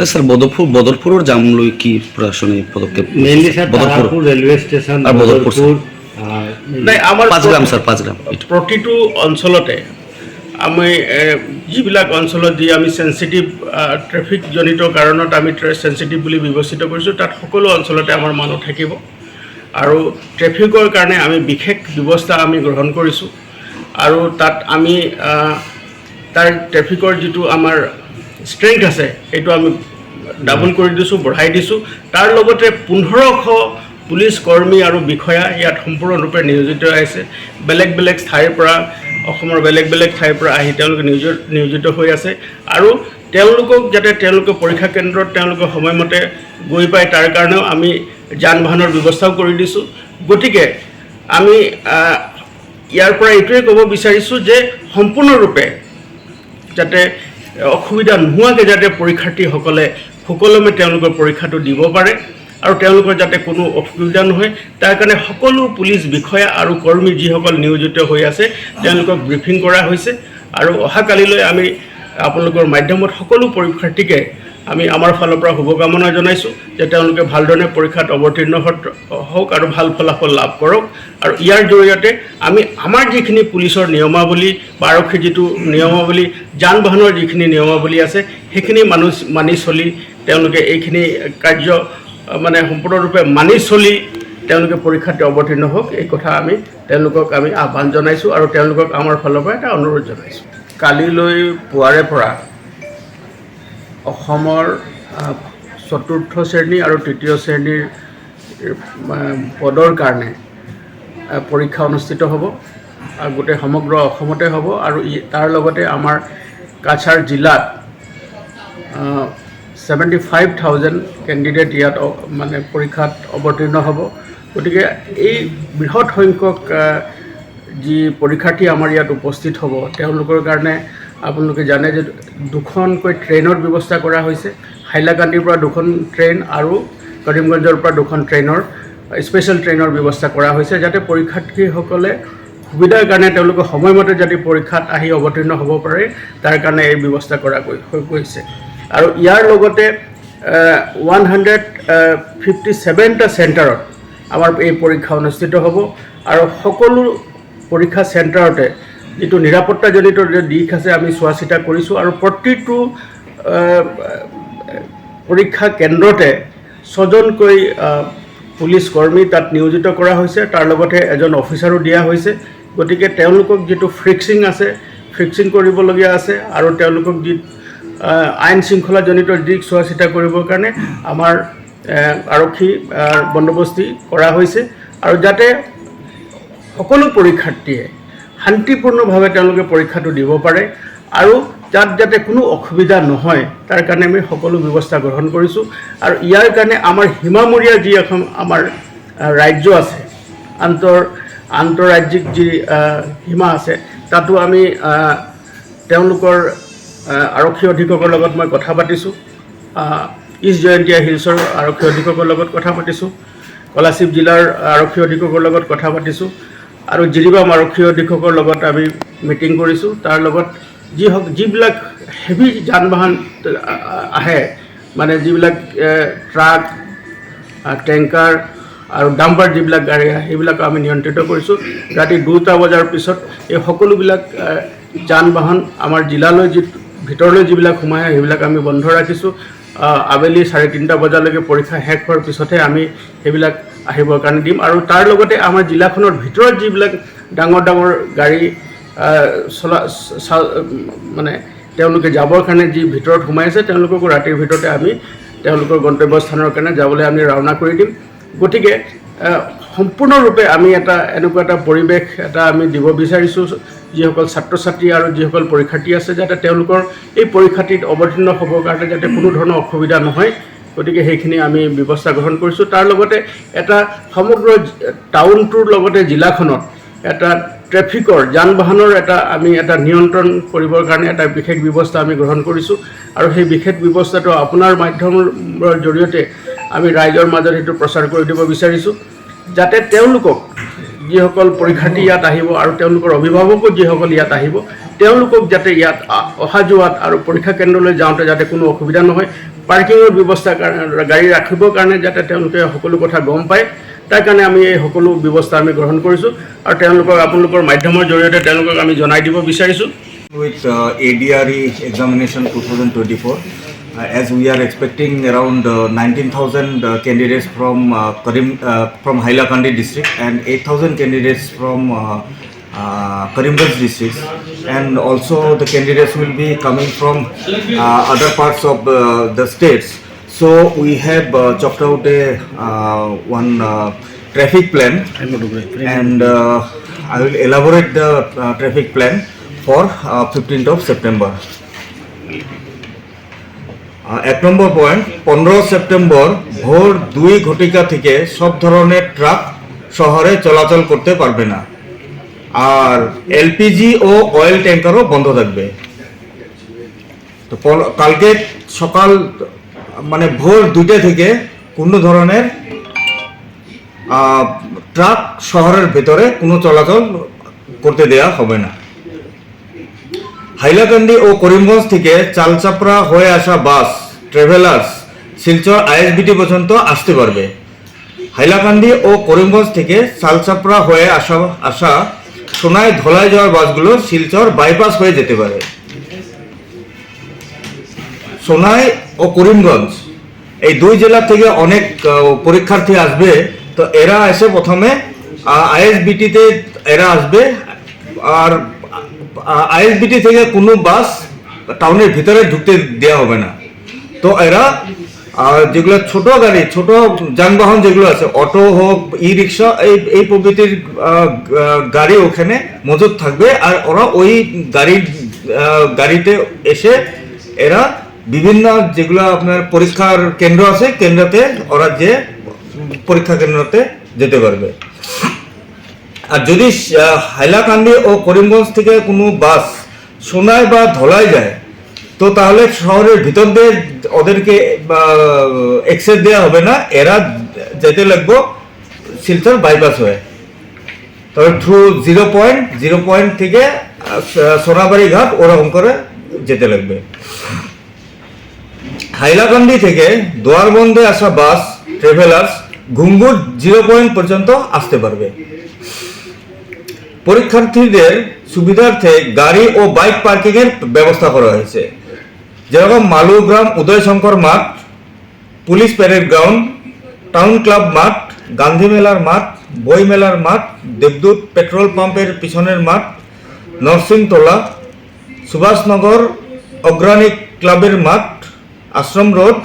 Sir Badarpur বদরপুৰৰ যাম লৈ কি প্ৰশাসনিক পদক্ষেপ? Mainly sir Badarpur railway station আর বদরপুর, নাই আমাৰ পাঁচ গ্ৰাম ছাৰ পাঁচ গ্ৰাম প্ৰতিটো অঞ্চলতে আমি যিবিলাক অঞ্চলত যি আমি চেঞ্চিটিভ ট্ৰেফিকজনিত কাৰণত আমি চেঞ্চিটিভ বুলি বিবেচিত কৰিছোঁ তাত সকলো অঞ্চলতে আমাৰ মানুহ থাকিব। আৰু ট্ৰেফিকৰ কাৰণে আমি বিশেষ ব্যৱস্থা আমি গ্ৰহণ কৰিছোঁ। আৰু তাত আমি তাৰ ট্ৰেফিকৰ যিটো আমাৰ ষ্ট্ৰেংথ আছে, সেইটো আমি ডাবল কৰি দিছোঁ, বঢ়াই দিছোঁ। তাৰ লগতে পোন্ধৰশ পুলিচ কৰ্মী আৰু বিষয়া ইয়াত সম্পূৰ্ণৰূপে নিয়োজিত আছে বেলেগ বেলেগ ঠাইৰ পৰা, অসমৰ বেলেগ বেলেগ ঠাইৰ পৰা আহি তেওঁলোকে নিয়োজিত নিয়োজিত হৈ আছে। আৰু তেওঁলোকক যাতে তেওঁলোকে পৰীক্ষা কেন্দ্ৰত তেওঁলোকে সময়মতে গৈ পায়, তাৰ কাৰণেও আমি যান বাহনৰ ব্যৱস্থাও কৰি দিছোঁ। গতিকে, আমি ইয়াৰ পৰা এইটোৱে ক'ব বিচাৰিছোঁ যে সম্পূৰ্ণৰূপে যাতে অসুবিধা নোহোৱাকৈ যাতে পৰীক্ষাৰ্থীসকলে সুকলমে তেওঁলোকৰ পৰীক্ষাটো দিব পাৰে আৰু তেওঁলোকৰ যাতে কোনো অসুবিধা নহয়, তাৰ কাৰণে সকলো পুলিচ বিষয়া আৰু কৰ্মী যিসকল নিয়োজিত হৈ আছে, তেওঁলোকক ব্ৰিফিং কৰা হৈছে। আৰু অহাকালিলৈ আমি আপোনালোকৰ মাধ্যমত সকলো পৰীক্ষাৰ্থীকে আমি আমাৰ ফালৰ পৰা শুভকামনা জনাইছোঁ যে তেওঁলোকে ভালধৰণে পৰীক্ষাত অৱতীৰ্ণ হওক আৰু ভালো ফলাফল লাভ কৰক। আৰু ইয়াৰ জৰিয়তে আমি আমাৰ যিখিনি পুলিচৰ নিয়মাৱলী বা আৰক্ষীৰ যিটো নিয়মাৱলী যান বাহনৰ যিখিনি নিয়মাৱলী আছে, সেইখিনি মানুহ মানি চলি তেওঁলোকে এইখিনি কাৰ্য মানে সম্পূৰ্ণৰূপে মানি চলি তেওঁলোকে পৰীক্ষাত অৱতীৰ্ণ হওক, এই কথা আমি তেওঁলোকক আমি আহ্বান জনাইছোঁ আৰু তেওঁলোকক আমাৰ ফালৰ পৰা এটা অনুৰোধ জনাইছোঁ। কালিলৈ পুৱাৰে পৰা অসমৰ চতুৰ্থ শ্ৰেণী আৰু তৃতীয় শ্ৰেণীৰ পদৰ কাৰণে পৰীক্ষা অনুষ্ঠিত হ'ব গোটেই সমগ্ৰ অসমতে হ'ব আৰু ই- তাৰ লগতে আমাৰ কাছাৰ জিলাত ছেভেণ্টি ফাইভ থাউজেণ্ড কেণ্ডিডেট ইয়াত মানে পৰীক্ষাত অৱতীৰ্ণ হ'ব। গতিকে এই বৃহৎ সংখ্যক যি পৰীক্ষাৰ্থী আমাৰ ইয়াত উপস্থিত হ'ব, তেওঁলোকৰ কাৰণে আপোনালোকে জানে যে দুখনকৈ ট্ৰেইনৰ ব্যৱস্থা কৰা হৈছে। হাইলাকান্দিৰ পৰা দুখন ট্ৰেইন আৰু কৰিমগঞ্জৰ পৰা দুখন ট্ৰেইনৰ স্পেচিয়েল ট্ৰেইনৰ ব্যৱস্থা কৰা হৈছে যাতে পৰীক্ষাৰ্থীসকলে সুবিধাৰ কাৰণে তেওঁলোকে সময়মতে যাতে পৰীক্ষাত আহি অৱতীৰ্ণ হ'ব পাৰে, তাৰ কাৰণে এই ব্যৱস্থা কৰা গৈছে। আৰু ইয়াৰ লগতে ওৱান হাণ্ড্ৰেড ফিফটি ছেভেনটা চেণ্টাৰত আমাৰ এই পৰীক্ষা অনুষ্ঠিত হ'ব। আৰু সকলো পৰীক্ষা চেণ্টাৰতে যিটো নিৰাপত্তাজনিত দিশ আছে, আমি চোৱা চিতা কৰিছোঁ আৰু প্ৰতিটো পৰীক্ষা কেন্দ্ৰতে ছজনকৈ পুলিচ কৰ্মী তাত নিয়োজিত কৰা হৈছে। তাৰ লগতে এজন অফিচাৰো দিয়া হৈছে। গতিকে তেওঁলোকক যিটো ফ্ৰিক্সিং আছে, ফ্ৰিক্সিং কৰিবলগীয়া আছে আৰু তেওঁলোকক যি আইন শৃংখলাজনিত দিশ চোৱা চিতা কৰিবৰ কাৰণে আমাৰ আৰক্ষী বন্দোবস্তি কৰা হৈছে। আৰু যাতে সকলো পৰীক্ষাৰ্থীয়ে শান্তিপূৰ্ণভাৱে তেওঁলোকে পৰীক্ষাটো দিব পাৰে আৰু তাত যাতে কোনো অসুবিধা নহয়, তাৰ কাৰণে আমি সকলো ব্যৱস্থা গ্ৰহণ কৰিছোঁ। আৰু ইয়াৰ কাৰণে আমাৰ সীমামূৰীয়া যি এখন আমাৰ ৰাজ্য আছে আন্তঃ আন্তঃৰাজ্যিক যি সীমা আছে, তাতো আমি তেওঁলোকৰ আৰক্ষী অধীক্ষকৰ লগত মই কথা পাতিছোঁ। ইষ্ট জয়ন্তীয়া হিলছৰ আৰক্ষী অধীক্ষকৰ লগত কথা পাতিছোঁ। কলাশিৱ জিলাৰ আৰক্ষী অধীক্ষকৰ লগত কথা পাতিছোঁ। আৰু জিৰিবাম আৰক্ষী অধীক্ষকৰ লগত আমি মিটিং কৰিছোঁ, তাৰ লগত যি হওক যিবিলাক হেভি যান বাহন আহে মানে যিবিলাক ট্ৰাক টেংকাৰ আৰু ডাম্পাৰ যিবিলাক গাড়ী আহে, সেইবিলাক আমি নিয়ন্ত্ৰিত কৰিছোঁ। ৰাতি দুটা বজাৰ পিছত এই সকলোবিলাক যান বাহন আমাৰ জিলালৈ যি ভিতৰলৈ যিবিলাক সোমাই আহে, সেইবিলাক আমি বন্ধ ৰাখিছোঁ। আবেলি চাৰে তিনিটা বজালৈকে পৰীক্ষা শেষ হোৱাৰ পিছতহে আমি সেইবিলাক আহিবৰ কাৰণে দিম। আৰু তাৰ লগতে আমাৰ জিলাখনৰ ভিতৰত যিবিলাক ডাঙৰ ডাঙৰ গাড়ী চলা, চা- মানে তেওঁলোকে যাবৰ কাৰণে যি ভিতৰত সোমাই আছে, তেওঁলোককো ৰাতিৰ ভিতৰতে আমি তেওঁলোকৰ গন্তব্যস্থানৰ কাৰণে যাবলৈ আমি ৰাওনা কৰি দিম। গতিকে সম্পূৰ্ণৰূপে আমি এটা এনেকুৱা এটা পৰিৱেশ এটা আমি দিব বিচাৰিছোঁ, যিসকল ছাত্ৰ ছাত্ৰী আৰু যিসকল পৰীক্ষাৰ্থী আছে, যাতে তেওঁলোকৰ এই পৰীক্ষাটিত অৱতীৰ্ণ হ'বৰ কাৰণে যাতে কোনো ধৰণৰ অসুবিধা নহয়। গতিকে সেইখিনি আমি ব্যৱস্থা গ্ৰহণ কৰিছোঁ। তাৰ লগতে এটা সমগ্ৰ টাউনটোৰ লগতে জিলাখনত এটা ট্ৰেফিকৰ যান বাহনৰ এটা আমি এটা নিয়ন্ত্ৰণ কৰিবৰ কাৰণে এটা বিশেষ ব্যৱস্থা আমি গ্ৰহণ কৰিছোঁ। আৰু সেই বিশেষ ব্যৱস্থাটো আপোনাৰ মাধ্যমৰ জৰিয়তে আমি ৰাইজৰ মাজত সেইটো প্ৰচাৰ কৰি দিব বিচাৰিছোঁ। যাতে তেওঁলোকক যিসকল পৰীক্ষাৰ্থী ইয়াত আহিব আৰু তেওঁলোকৰ অভিভাৱকো যিসকল ইয়াত আহিব, তেওঁলোকক যাতে ইয়াত অহা যোৱাত আৰু পৰীক্ষা কেন্দ্ৰলৈ যাওঁতে যাতে কোনো অসুবিধা নহয়। পাৰ্কিঙৰ ব্যৱস্থা গাড়ী ৰাখিবৰ কাৰণে যাতে তেওঁলোকে সকলো কথা গম পায় তাৰ কাৰণে আমি এই সকলো ব্যৱস্থা আমি গ্ৰহণ কৰিছোঁ আৰু তেওঁলোকক আপোনালোকৰ মাধ্যমৰ জৰিয়তে তেওঁলোকক আমি জনাই দিব বিচাৰিছোঁ with uh, ADRE examination 2024 uh, as we are expecting around uh, 19,000 uh, candidates from uh, Karim uh, from Hailakandi district and 8,000 candidates from uh, uh, Karimganj district and also the candidates will be coming from uh, other parts of uh, the states so we have uh, chalked out a uh, one uh, traffic plan and uh, I will elaborate the uh, traffic plan for uh, 15th of September. এক নম্বর point পনেরো September ভোর দুই ঘটিকা থেকে সব ধরনের truck শহরে চলাচল করতে পারবে না আর এলপিজি ও অয়েল ট্যাঙ্কারও বন্ধ থাকবে। তো কালকে সকাল মানে ভোর দুইটা থেকে কোনো ধরনের ট্রাক শহরের ভেতরে কোনো চলাচল করতে দেয়া হবে না। হাইলাকান্দি ও করিমগঞ্জ থেকে চালচাপড়া হয়ে আসা বাস ট্রাভেলার্স শিলচর আইএসবিটি পর্যন্ত আসতে পারবে। হাইলাকান্দি ও করিমগঞ্জ থেকে চালচাপড়া হয়ে আসা আসা সোনায় ধলাই যাওয়ার বাসগুলো শিলচর বাইপাস হয়ে যেতে পারে। সোনাই ও করিমগঞ্জ, এই দুই জেলা থেকে অনেক পরীক্ষার্থী আসবে। তো এরা এসে প্রথমে আইএসবিটিতে এরা আসবে। আর আইএসবিটি থেকে কোনো বাস টাউনের ভিতরে ঢুকতে দেওয়া হবে না। তো এরা আহ, যেগুলো ছোট গাড়ি ছোট যানবাহন যেগুলো আছে অটো হোক ই রিক্সা এই এই আহ, গাড়ি ওখানে মজুদ থাকবে। আর ওরা ওই আহ, গাড়িতে এসে এরা বিভিন্ন যেগুলো আপনার পরীক্ষার কেন্দ্র আছে কেন্দ্রতে ওরা যে পরীক্ষা কেন্দ্রতে যেতে পারবে। আর যদি হাইলাকান্দি ও করিমগঞ্জ থেকে কোনো বাস সোনায় বা ধলাই যায় তো তাহলে শহরের ভিতর দিয়ে ওদেরকে এক্সেস দেওয়া হবে না, এরা যেতে লাগবো শিলচর বাইপাস হয়ে। তবে through zero point zero point থেকে সোনাবাড়ি ঘাট ওরকম করে যেতে লাগবে। হাইলাকান্দি থেকে দোয়ারবন্দে আসা bus travellers Ghungoor zero point পর্যন্ত আসতে পারবে। পরীক্ষার্থীদের সুবিধার্থে গাড়ি ও বাইক পার্কিং এর ব্যবস্থা করা হয়েছে। যেরকম মালুগ্রাম উদয়শঙ্কর মাঠ, police parade ground town club মাঠ, গান্ধী মেলার মাঠ, বই মেলার মাঠ, দেবদূত পেট্রোল পাম্পের পিছনের মাঠ, নরসিংতলা, সুভাষনগর অগ্রাণী ক্লাবের মাঠ, Ashram road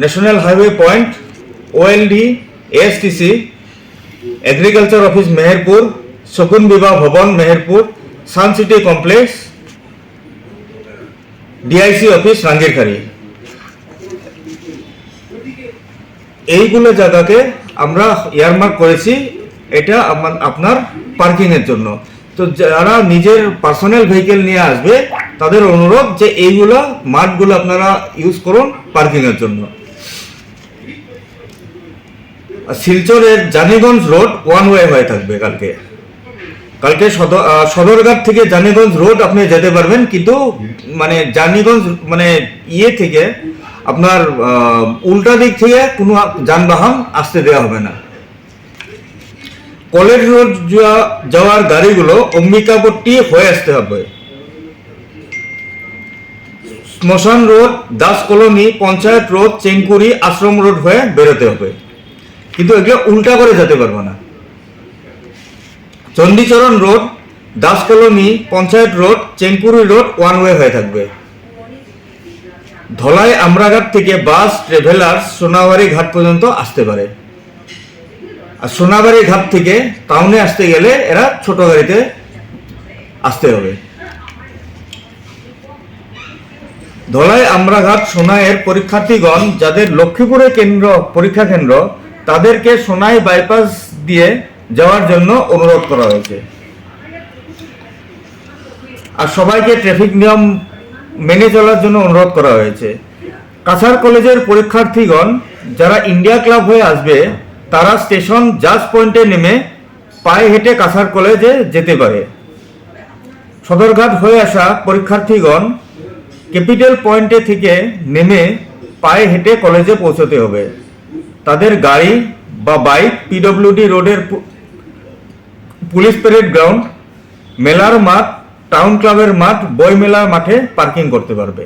national highway point OLD ASTC agriculture office Meherpur, Shakun Bibaha Bhavan Meherpur sun city complex DIC office Rangirkhari এইগুলো জায়গাকে আমরা এয়ারমার্ক করেছি, এটা আপনার পার্কিং এর জন্য। তো যারা নিজের পার্সোনাল ভেহিকেল নিয়ে আসবে, তাদের অনুরোধ যে এইগুলো মাঠগুলো আপনারা ইউজ করুন পার্কিং এর জন্য শিলচরের জানিগঞ্জ রোড ওয়ান ওয়ে হয়ে থাকবে কালকে। কালকে সদর সদরঘাট থেকে জানিগঞ্জ রোড আপনি যেতে পারবেন, কিন্তু মানে জানিগঞ্জ মানে ইয়ে থেকে আপনার উল্টা দিক থেকে কোনো যানবাহন আসতে দেওয়া হবে না। কলেজ রোড যাওয়া- যাওয়ার গাড়িগুলো অম্বিকাপট্টি হয়ে আসতে হবে। Shmashan road, Das colony, panchayat road Chengkuri Ashram road হয়ে বেরোতে হবে। কিন্তু এগুলো উল্টা করে যেতে পারবে না। Chandicharan road, Das colony, panchayat road Chengkuri road one way হয়ে থাকবে। ধলাই আমরাঘাট থেকে বাস ট্রাভেলার্স সোনাবাড়ি ঘাট পর্যন্ত আসতে পারে। আর সোনাবাড়ি ঘাট থেকে টাউনে আসতে গেলে এরা ছোট গাড়িতে আসতে হবে। ধলাই আমরাঘাট সোনাইয়ের পরীক্ষার্থীগণ, যাদের লক্ষ্মীপুরে কেন্দ্র, পরীক্ষা কেন্দ্র, তাদেরকে সোনাই বাইপাস দিয়ে যাওয়ার জন্য অনুরোধ করা হয়েছে। আর সবাইকে ট্রাফিক নিয়ম মেনে চলার জন্য অনুরোধ করা হয়েছে। কাছাড় কলেজের পরীক্ষার্থীগণ, যারা ইন্ডিয়া ক্লাব হয়ে আসবে, তারা স্টেশন জাজ পয়েন্টে নেমে পায়ে হেঁটে কাছাড় কলেজে যেতে পারে। সদরঘাট হয়ে আসা পরীক্ষার্থীগণ, ক্যাপিটাল পয়েন্টে থেকে নেমে পায়ে হেঁটে কলেজে পৌঁছতে হবে। তাদের গাড়ি বা বাইক পিডব্লিউডি রোডের পুলিশ প্যারেড গ্রাউন্ড মেলার মাঠ টাউন ক্লাবের মাঠ বই মেলার মাঠে পার্কিং করতে পারবে।